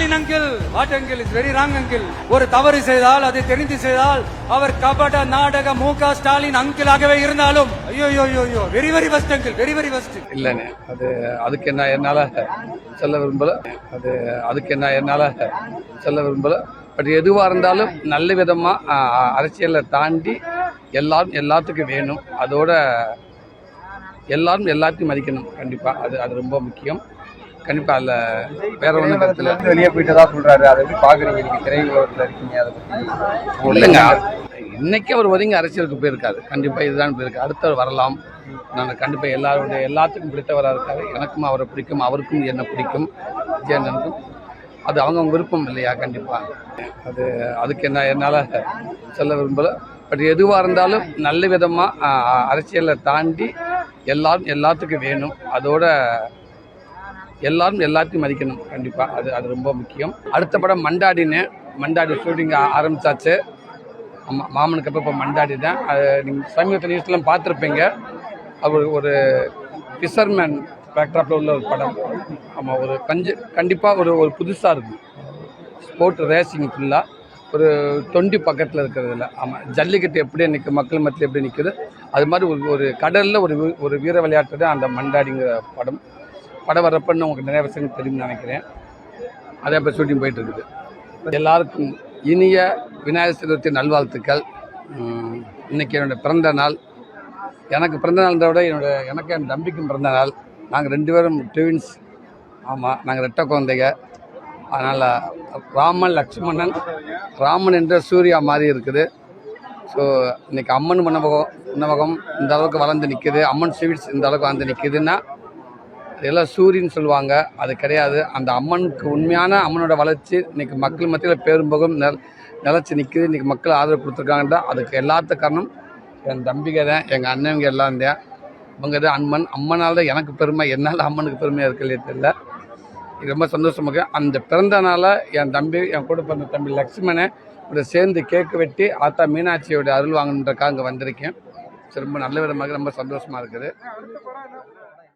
Stalin uncle what uncle is very wrong uncle. ஒரு தவறு செய்தால் அதை தெரிந்து செய்தால் அவர் கபட நாடக மு க ஸ்டாலின் அங்கிளாகவே இருந்தாலும். ஐயோ ஐயோ ஐயோ, ஐயோ very very best uncle very very best இல்லைண்ணே அது அதுக்கு என்ன என்னால் சொல்ல விரும்பல. அது அதுக்கு என்ன என்னால் சொல்ல விரும்பல. பட் எதுவாக இருந்தாலும் நல்ல விதமாக அரசியலை தாண்டி எல்லாரும் எல்லாத்துக்கும் வேணும். அதோட எல்லாரும் எல்லாத்தையும் மதிக்கணும் கண்டிப்பாக அது அது ரொம்ப முக்கியம். கண்டிப்பாக அதில் வேற ஒன்றும் கருத்தில் வெளியே போயிட்டதா சொல்றாரு. அதை எப்படி பாக்குறீங்க? நீங்க திரையுலகத்துல இருக்கீங்க அதை பத்தி இல்லைங்க. இன்னைக்கு அவர் ஒதுங்கி அரசியலுக்கு போயிருக்காரு. கண்டிப்பாக இதுதான் போயிருக்கு. அடுத்தவர் வரலாம். நான் கண்டிப்பாக எல்லாருடைய எல்லாத்துக்கும் பிடித்தவராக இருக்காரு. எனக்கும் அவரை பிடிக்கும். அவருக்கும் என்ன பிடிக்கும். விஜயண்ணனுக்கும் அது அவங்கவுங்க விருப்பம் இல்லையா? கண்டிப்பாக அது அதுக்கு என்ன என்னால் சொல்ல விரும்பல. பட் எதுவாக இருந்தாலும் நல்ல விதமாக அரசியலை தாண்டி எல்லாரும் எல்லாத்துக்கும் வேணும். அதோட எல்லாரும் எல்லாத்தையும் மதிக்கணும் கண்டிப்பாக அது அது ரொம்ப முக்கியம். அடுத்த படம் மண்டாடின்னு மண்டாடி ஷூட்டிங் ஆரம்பிச்சாச்சு. ஆமாம் மாமனுக்கு அப்போ இப்போ மண்டாடி தான். அது நீங்கள் சமீபத்தில் நியூஸ்லாம் பார்த்துருப்பீங்க. அவர் ஒரு ஃபிஷர்மேன் பேக்ட்ராப்பில் உள்ள ஒரு படம். ஆமாம் ஒரு கஞ்சி கண்டிப்பாக ஒரு ஒரு புதுசாக இருக்கும். ஸ்போர்ட் ரேசிங் ஃபுல்லாக ஒரு தொண்டி பக்கத்தில் இருக்கிறதுல. ஆமாம் ஜல்லிக்கட்டு எப்படி நிற்கும் மக்கள் மத்தியில் எப்படி நிற்குது அது மாதிரி ஒரு ஒரு கடலில் ஒரு ஒரு வீர விளையாட்டு தான் அந்த மண்டாடிங்கிற படம். படம் வரப்பன்னு உங்களுக்கு நிறைய விஷயங்கள் தெரியும்னு நினைக்கிறேன். அதே இப்போ ஷூட்டிங் போயிட்டு இருக்குது எல்லாருக்கும் இனிய விநாயகர் சதுர்த்தி நல்வாழ்த்துக்கள். இன்றைக்கி இன்னைக்கு பிறந்த நாள். எனக்கு பிறந்த நாள்ன்றத விட என்னோட எனக்கு என் தம்பிக்கும் பிறந்த நாள். நாங்கள் ரெண்டு பேரும் ட்வின்ஸ் ஆமாம் நாங்கள் ரெட்டை குழந்தைங்க. அதனால் ராமன் லக்ஷ்மணன் ராமன் என்ற சூர்யா மாதிரி இருக்குது. ஸோ இன்றைக்கி அம்மன் உணவகம் உணவகம் இந்த அளவுக்கு வளர்ந்து நிற்குது அம்மன் ஸ்வீட்ஸ் இந்த அளவுக்கு வளர்ந்து நிற்குதுன்னா இதெல்லாம் சூரியன் சொல்லுவாங்க. அது கிடையாது. அந்த அம்மனுக்கு உண்மையான அம்மனோட வளர்ச்சி இன்னைக்கு மக்கள் மத்தியில் பேரும்பகம் நெல் நிலச்சி நிற்குது இன்னைக்கு மக்கள் ஆதரவு கொடுத்துருக்காங்கன்றா அதுக்கு எல்லாத்த காரணம் என் தம்பிங்க தான் எங்கள் அண்ணங்க எல்லாம் தான். இவங்க தான் அம்மன். அம்மனால் தான் எனக்கு பெருமை. என்னால் அம்மனுக்கு பெருமையாக இருக்கலையே தெரியல. இது ரொம்ப சந்தோஷமாக அந்த பிறந்த நாளில் என் தம்பி என் கூட பிறந்த தம்பி லக்ஷ்மணை கூட சேர்ந்து கேக்கு வெட்டி ஆத்தா மீனாட்சியோட அருள் வாங்கணுன்றக்காக அங்கே வந்திருக்கேன். ரொம்ப நல்ல விதமாக ரொம்ப சந்தோஷமாக இருக்குது.